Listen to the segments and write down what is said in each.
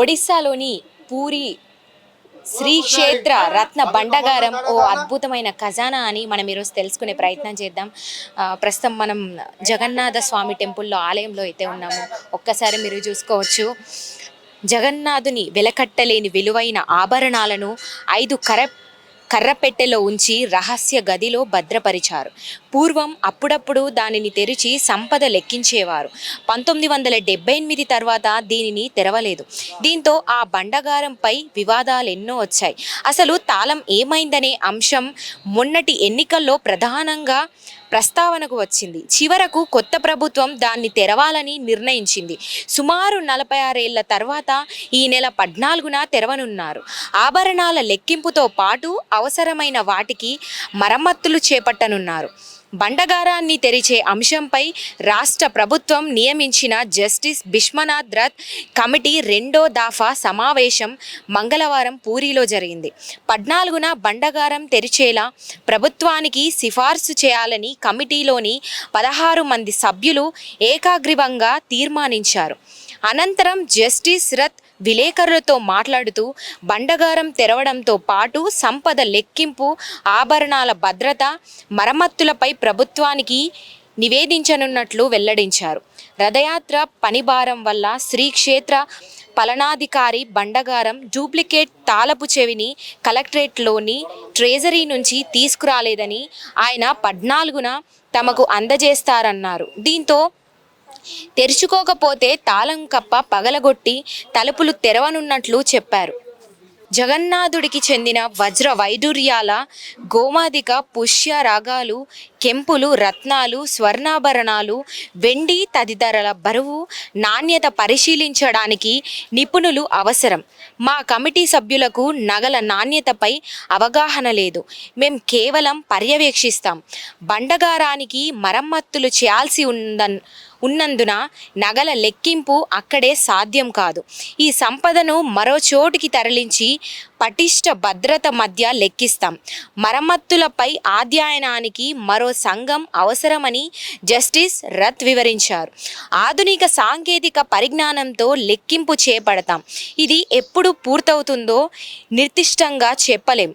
ఒడిస్సాలోని పూరి శ్రీ క్షేత్ర రత్న బండగారం ఓ అద్భుతమైన ఖజానా అని మనం ఈరోజు తెలుసుకునే ప్రయత్నం చేద్దాం. ప్రస్తుతం మనం జగన్నాథ స్వామి టెంపుల్లో ఆలయంలో అయితే ఉన్నాము. ఒక్కసారి మీరు చూసుకోవచ్చు. జగన్నాథుని వెలకట్టలేని విలువైన ఆభరణాలను ఐదు కరెక్ట్ కర్రపెట్టెలో ఉంచి రహస్య గదిలో భద్రపరిచారు. పూర్వం అప్పుడప్పుడు దానిని తెరిచి సంపద లెక్కించేవారు. పంతొమ్మిది వందల డెబ్బై ఎనిమిది తర్వాత దీనిని తెరవలేదు. దీంతో ఆ బండగారంపై వివాదాలు ఎన్నో వచ్చాయి. అసలు తాళం ఏమైందనే అంశం మొన్నటి ఎన్నికల్లో ప్రధానంగా ప్రస్తావనకు వచ్చింది. చివరకు కొత్త ప్రభుత్వం దాన్ని తెరవాలని నిర్ణయించింది. సుమారు నలభై ఆరేళ్ళ తర్వాత ఈ నెల పద్నాలుగున తెరవనున్నారు. ఆభరణాల లెక్కింపుతో పాటు అవసరమైన వాటికి మరమ్మతులు చేపట్టనున్నారు. బండగారాన్ని తెరిచే అంశంపై రాష్ట్ర ప్రభుత్వం నియమించిన జస్టిస్ బిష్మనాథ్ రథ్ కమిటీ రెండో దాఫా సమావేశం మంగళవారం పూరిలో జరిగింది. పద్నాలుగున బండగారం తెరిచేలా ప్రభుత్వానికి సిఫార్సు చేయాలని కమిటీలోని పదహారు మంది సభ్యులు ఏకాగ్రీవంగా తీర్మానించారు. అనంతరం జస్టిస్ రథ్ విలేకరులతో మాట్లాడుతూ బండగారం తెరవడంతో పాటు సంపద లెక్కింపు ఆభరణాల భద్రత మరమ్మతులపై ప్రభుత్వానికి నివేదించనున్నట్లు వెల్లడించారు. రథయాత్ర పనిభారం వల్ల శ్రీక్షేత్ర పలనాధికారి బండగారం డూప్లికేట్ తాళపు చెవిని కలెక్టరేట్లోని ట్రెజరీ నుంచి తీసుకురాలేదని ఆయన పద్నాలుగున తమకు అందజేస్తారన్నారు. దీంతో తెరుచుకోకపోతే తాళం కప్ప పగలగొట్టి తలుపులు తెరవనున్నట్లు చెప్పారు. జగన్నాథుడికి చెందిన వజ్ర వైడూర్యాల గోమాదిక పుష్య రాగాలు కెంపులు రత్నాలు స్వర్ణాభరణాలు వెండి తదితరల బరువు నాణ్యత పరిశీలించడానికి నిపుణులు అవసరం. మా కమిటీ సభ్యులకు నగల నాణ్యతపై అవగాహన లేదు. మేం కేవలం పర్యవేక్షిస్తాం. బండగారానికి మరమ్మత్తులు చేయాల్సి ఉందన్ ఉన్నందున నగల లెక్కింపు అక్కడే సాధ్యం కాదు. ఈ సంపదను మరో చోటికి తరలించి పటిష్ట భద్రత మధ్య లెక్కిస్తాం. మరమ్మత్తులపై అధ్యయనానికి మరో సంఘం అవసరమని జస్టిస్ రత్ వివరించారు. ఆధునిక సాంకేతిక పరిజ్ఞానంతో లెక్కింపు చేపడతాం. ఇది ఎప్పుడు పూర్తవుతుందో నిర్దిష్టంగా చెప్పలేం.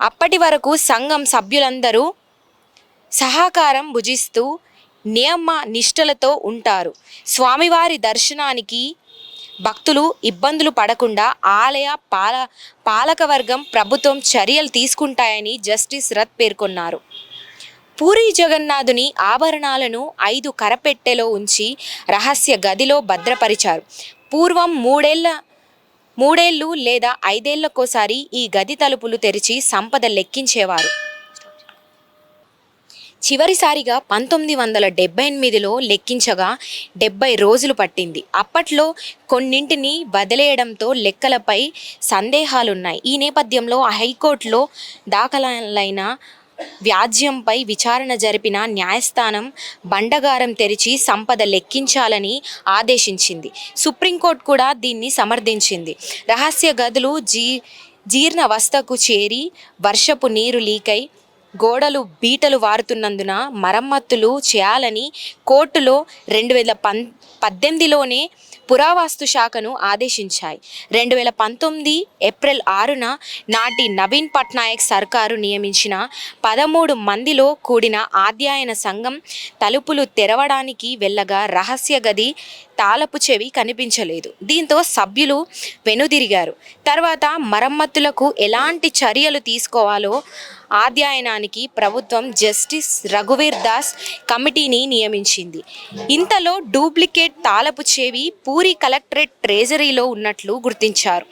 అప్పటి వరకు సంఘం సభ్యులందరూ సహకారం భుజిస్తూ నియమ నిష్టలతో ఉంటారు. స్వామివారి దర్శనానికి భక్తులు ఇబ్బందులు పడకుండా ఆలయ పాల పాలకవర్గం ప్రభుత్వం చర్యలు తీసుకుంటాయని జస్టిస్ రత్ పేర్కొన్నారు. పూరి జగన్నాథుని ఆభరణాలను ఐదు కరపెట్టెలో ఉంచి రహస్య గదిలో భద్రపరిచారు. పూర్వం మూడేళ్ళ మూడేళ్ళు లేదా ఐదేళ్ళకోసారి ఈ గది తలుపులు తెరిచి సంపద లెక్కించేవారు. చివరిసారిగా పంతొమ్మిది వందల డెబ్బై ఎనిమిదిలో లెక్కించగా డెబ్బై రోజులు పట్టింది. అప్పట్లో కొన్నింటిని వదిలేయడంతో లెక్కలపై సందేహాలున్నాయి. ఈ నేపథ్యంలో హైకోర్టులో దాఖలైన వ్యాజ్యంపై విచారణ జరిపిన న్యాయస్థానం బండగారం తెరిచి సంపద లెక్కించాలని ఆదేశించింది. సుప్రీంకోర్టు కూడా దీన్ని సమర్థించింది. రహస్య గదులు జీ జీర్ణవస్థకు చేరి వర్షపు నీరు లీకై గోడలు బీటలు వారుతున్నందున మరమ్మతులు చేయాలని కోర్టులో రెండు వేల పన్ పద్దెనిమిదిలోనే పురావస్తు శాఖను ఆదేశించాయి. రెండు వేల పంతొమ్మిది ఏప్రిల్ ఆరున నాటి నవీన్ పట్నాయక్ సర్కారు నియమించిన పదమూడు మందిలో కూడిన అధ్యయన సంఘం తలుపులు తెరవడానికి వెళ్ళగా రహస్య గది తాళపు చెవి కనిపించలేదు. దీంతో సభ్యులు వెనుదిరిగారు. తర్వాత మరమ్మతులకు ఎలాంటి చర్యలు తీసుకోవాలో అధ్యయనానికి ప్రభుత్వం జస్టిస్ రఘువీర్ దాస్ కమిటీని నియమించింది. ఇంతలో డూప్లికేట్ తాళపు చెవి పూరి కలెక్టరేట్ ట్రెజరీలో ఉన్నట్లు గుర్తించారు.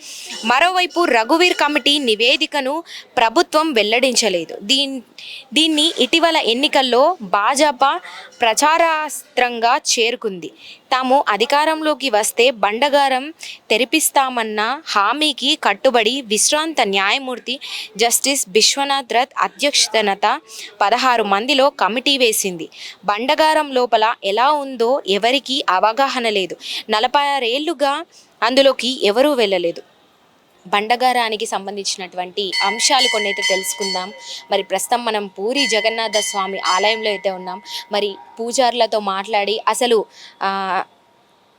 మరోవైపు రఘువీర్ కమిటీ నివేదికను ప్రభుత్వం వెల్లడించలేదు. దీన్ దీన్ని ఇటీవల ఎన్నికల్లో భాజపా ప్రచారాస్త్రంగా చేరుకుంది. తాము అధికారంలోకి వస్తే బండగారం తెరిపిస్తామన్న హామీకి కట్టుబడి విశ్రాంత న్యాయమూర్తి జస్టిస్ విశ్వనాథ్ రథ్ అధ్యక్షతనత పదహారు మందిలో కమిటీ వేసింది. బండగారం లోపల ఎలా ఉందో ఎవరికీ అవగాహన లేదు. నలభై ఆరేళ్ళుగా అందులోకి ఎవరూ వెళ్ళలేదు. బండగారానికి సంబంధించినటువంటి అంశాలు కొన్ని అయితే తెలుసుకుందాం. మరి ప్రస్తుతం మనం పూరి జగన్నాథ స్వామి ఆలయంలో అయితే ఉన్నాం. మరి పూజారులతో మాట్లాడి అసలు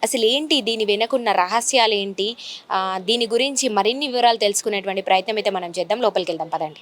అసలు ఏంటి దీని వెనకున్న రహస్యాలు ఏంటి? దీని గురించి మరిన్ని వివరాలు తెలుసుకునేటువంటి ప్రయత్నం అయితే మనం చేద్దాం. లోపలికి వెళ్దాం పదండి.